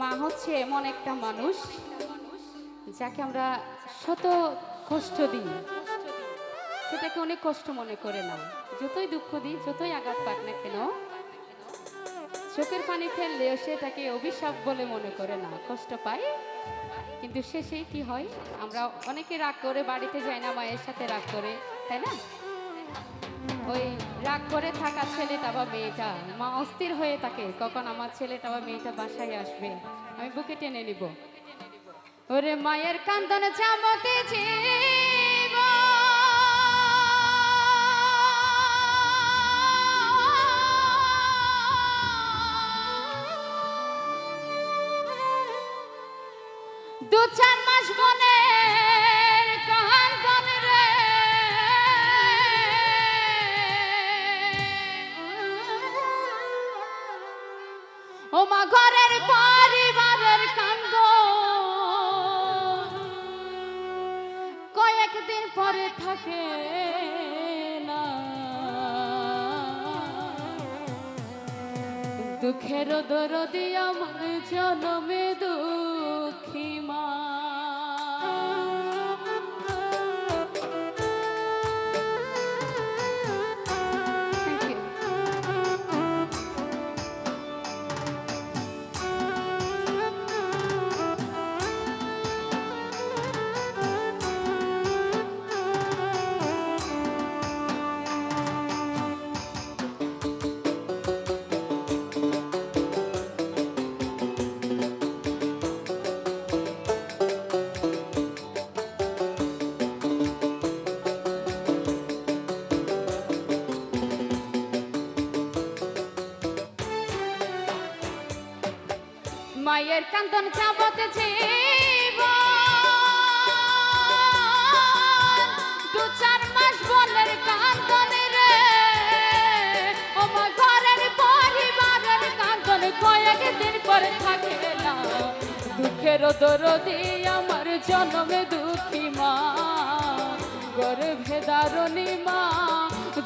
মা হচ্ছে এমন একটা মানুষ যাকে আমরা শত কষ্ট দিই। সেটাকে অনেক কষ্ট মনে করে না। যতই দুঃখ দিই, যতই আঘাত পাক না কেন, চোখের পানি ফেললেও সেটাকে অভিশাপ বলে মনে করে না। কষ্ট পায় কিন্তু শেষে কি হয়? আমরা অনেকে রাগ করে, বাড়িতে যাই না, মায়ের সাথে রাগ করে, তাই না? ওই রাগ করে থাকা ছেলেটা বা মেয়েটা, মা অস্থির হয়ে থাকে, কখন আমার ছেলেটা বা মেয়েটা বাসায় আসবে, আমি বুকে টেনে নিব। ওরে মায়ের কান্দন চামতে ও মা ঘরের পরিবারের কান্দ কয়েকদিন পরে থাকে না। দুঃখের দরদি আমার জনমে দুঃখী মায়ের কান্দন চাপতে জীব দু চার মাস বলের কান্দন রে। ও ঘরের পরিবারের কান্দন কয়েকদিন পরে থাকে না। দুঃখের দরদি আমার জন্মে দুঃখী মা। গর্ভে দারণী মা।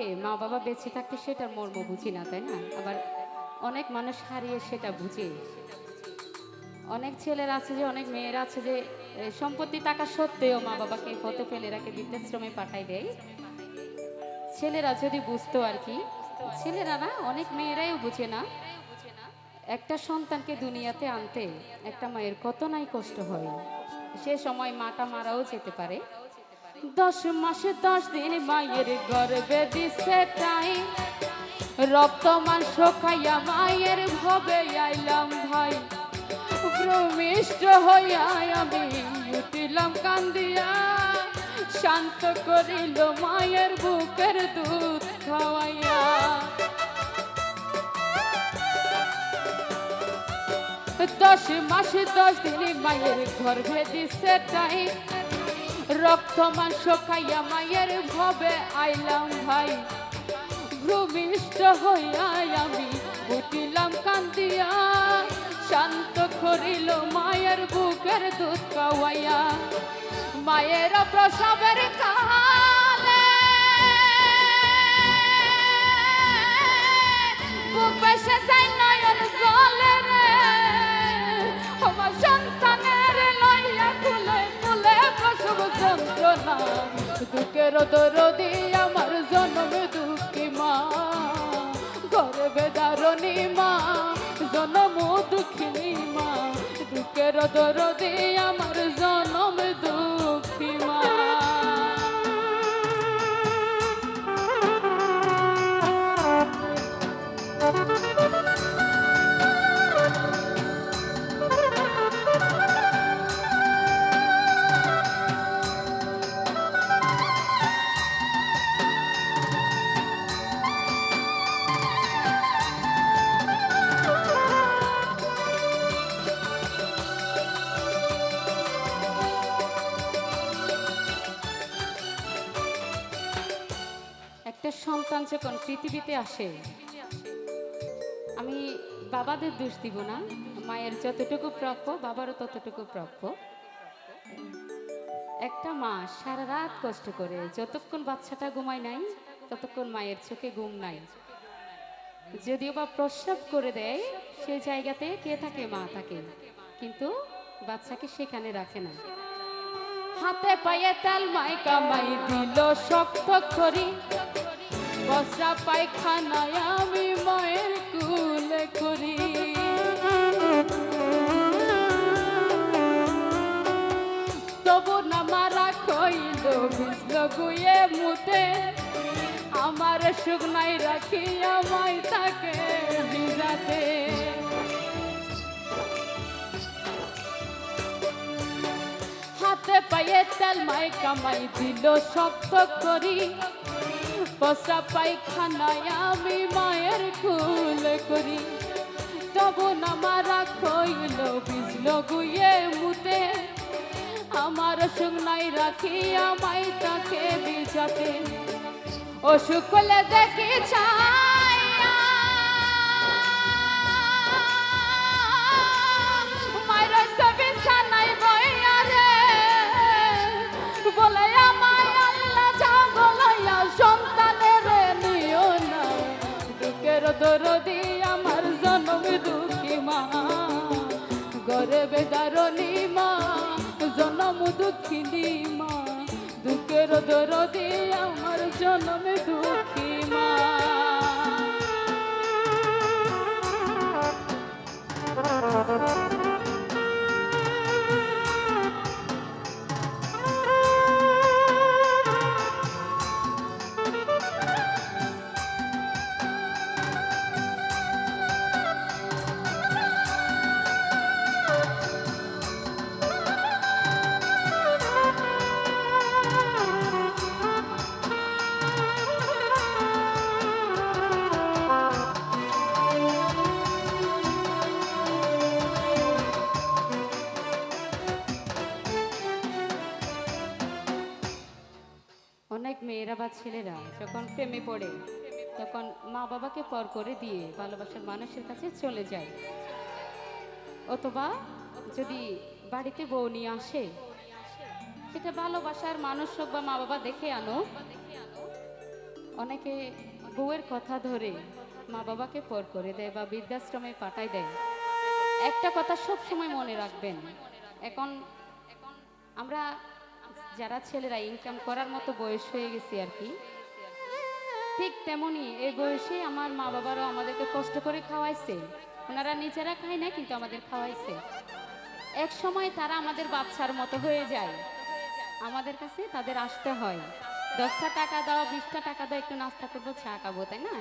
অনেকে মা বাবা বেঁচে থাকতে সেটার মর্ম বুঝি না, তাই না? আবার অনেক মানুষ হারিয়ে সেটা বুঝে। অনেক ছেলেরা আছে যে, অনেক মেয়েরা আছে যে সম্পত্তি টাকা সত্ত্বেও মা বাবাকে কত ফেলে রাখে বৃদ্ধাশ্রমে পাঠাই দেয়। ছেলেরা যদি বুঝতো আর কি, ছেলেরা না, অনেক মেয়েরাইও বুঝে না। একটা সন্তানকে দুনিয়াতে আনতে একটা মায়ের কত নাই কষ্ট হয়। সে সময় মাটা মারাও যেতে পারে। দশ মাসে, দশ দিন মায়ের গর্বে দিছে টাই রক্ত মাংস খাইয়া মায়ের ভবে আইলাম ভাই। ভ্রমিষ্ট হইয়া আমি উঠিলাম কান্দিয়া। শান্ত করিল মায়ের বুকের দুধ খাওয়াইয়া। দশ মাসে, দশ দিন মায়ের গর্ভে দিছে টাই রক্ত মাংস খাইয়া মায়ের ভবে আইলাম ভাই। ভ্রমিষ্ট হইয়া আমি উঠিলাম কান্দিয়া, শান্ত করিল মায়ের বুকের দুধ খাওয়াইয়া। মায়ের প্রসবের কালে দুঃখের দরদি আমার জন্মে দুঃখী মা। ঘরে বেদারণী মা জনম দুঃখিনী মা। দুঃখের দরদি সন্তান যখন পৃথিবীতে আসে, আমি বাবাদের দোষ দিব না, মায়ের যতটুকু প্রাপ্য, বাবারও ততটুকু প্রাপ্য। একটা মা সারা রাত কষ্ট করে, যতক্ষণ বাচ্চাটা ঘুমায় নাই, ততক্ষণ মায়ের চোখে ঘুম নাই। যদিও বা প্রস্রাব করে দেয় সেই জায়গাতে কে থাকে, মা থাকে, কিন্তু বাচ্চাকে সেখানে রাখে না। হাতে পায়ে তাল মাই কামাই দিল শক্ত করি বসরা পায়খানায় আমি মায়ের কুলে করি। তবু না মারা খইল বিজল গুয়ে মুতে। আমার শুকনাই রাখি আমায় তাকে ভিজাতে। হাতে পায়ে তেল মাই কামাই দিল শক্ত করি। বসা পায়খানায় আমি মায়ের কুল করি। তবু না মারা খইল বিজল গুয়ে মুতে। আমার শুকনাই রাখি আমায় তাকে বিজাতে অসুখ দেখি ছায়া দরদি আমার জনম দুঃখী মা। গরবে বেদারণী মা, জনম দুঃখিনী মা। দুঃখের দরদি আমার জনম দুঃখী মা। ছেলেরা যখন প্রেমে পড়ে, তখন মা বাবাকে পর করে দিয়ে ভালোবাসার মানুষের কাছে চলে যায়। অথবা যদি বাড়িতে বউ নিয়ে আসে, সেটা ভালোবাসার মানুষ হোক বা মা বাবা দেখে আনো, অনেকে বউয়ের কথা ধরে মা বাবাকে পর করে দেয় বা বৃদ্ধাশ্রমে পাঠায় দেয়। একটা কথা সব সময় মনে রাখবেন, এখন আমরা যারা ছেলেরা ইনকাম করার মতো বয়স হয়ে গেছি আর কি, ঠিক তেমনি এই বয়সে আমার মা বাবারও আমাদেরকে কষ্ট করে খাওয়াইছে। ওনারা নিজেরা খায় না, কিন্তু আমাদের খাওয়াইছে। এক সময় তারা আমাদের বাচ্চার মতো হয়ে যায়। আমাদের কাছে তাদের আসতে হয়। দশটা টাকা দাও, বিশটা টাকা দাও, একটু নাস্তা করব, চা খাব, তাই না?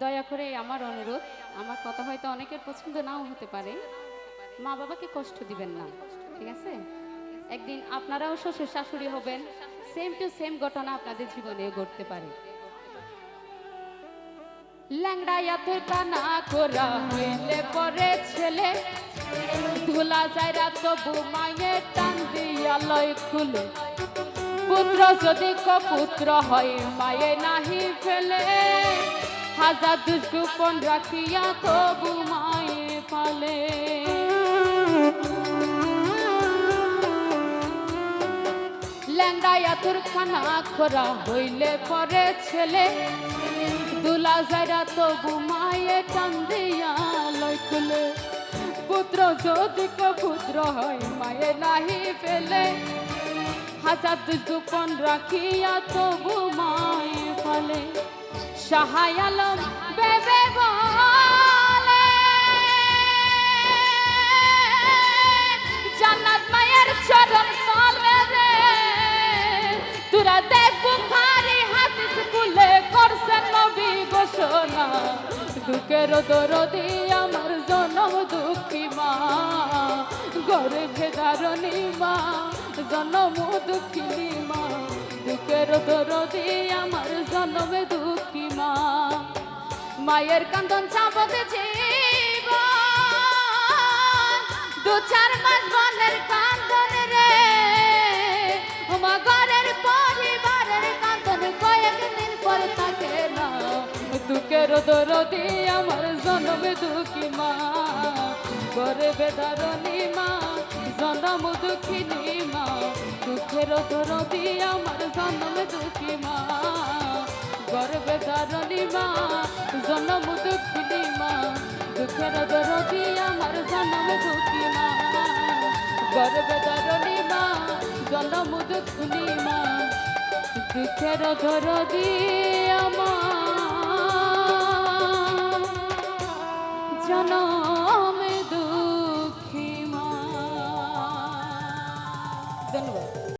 দয়া করে আমার অনুরোধ, আমার কথা হয়তো অনেকের পছন্দ নাও হতে পারে। মা বাবাকে কষ্ট দিবেন না, ঠিক আছে? একদিন আপনারাও শ্বশুর শাশুড়ি হবেন। সেম টু সেম ঘটনা আপনাদের জীবনে ঘটতে পারে। ল্যাংড়াইয়াতে কানা করা হইলে পরে ছেলে। ধুলা যাইরা তবু মায়ের টান দিয়া লয় খুলে। পুত্র যদি পুত্র হয়, মায়ে নাহি ফেলে। হাজার দুষ্গুপন রাখিয়া তবু মায়ে পালে। ল্যাংড়াইয়া তোর খানা খোরা হইলে পরে ছেলে। দুলা যাইরা তবু মায়ে টান দিয়া লয় খুলে পুত্র যদি পুত্র হয়, মায়ে নাহি ফেলে। হাজার দুপন রাখিয়া তবু মায়ে ফলে সাহায় বেবে জান্নাত মায়ের নবী দুঃখের দরদি আমার জনম দুঃখী মা। ঘরে ভেদারণী মা, জনম দুঃখিনী মা। দুঃখের দরদি আমার জনম দুঃখী মা। মায়ের কান্দন চাপতে জীবন, দু চার মাস বনের কান্দন দুঃখের দরদি, আমার জন্মে দুঃখী মা। করে বেদারণী মা, জন্ম দুঃখিনী মা। দুঃখের দরদি, আমার জন্মে দুঃখী মা। গর্বে দারণী মা, জন্ম দুঃখিনী মা। দুঃখের দরদি, আমার জন্ম দুঃখী মা। গর্বে দারণী মা, জন্ম দুঃখিনী মা। দুঃখের দরদি জনম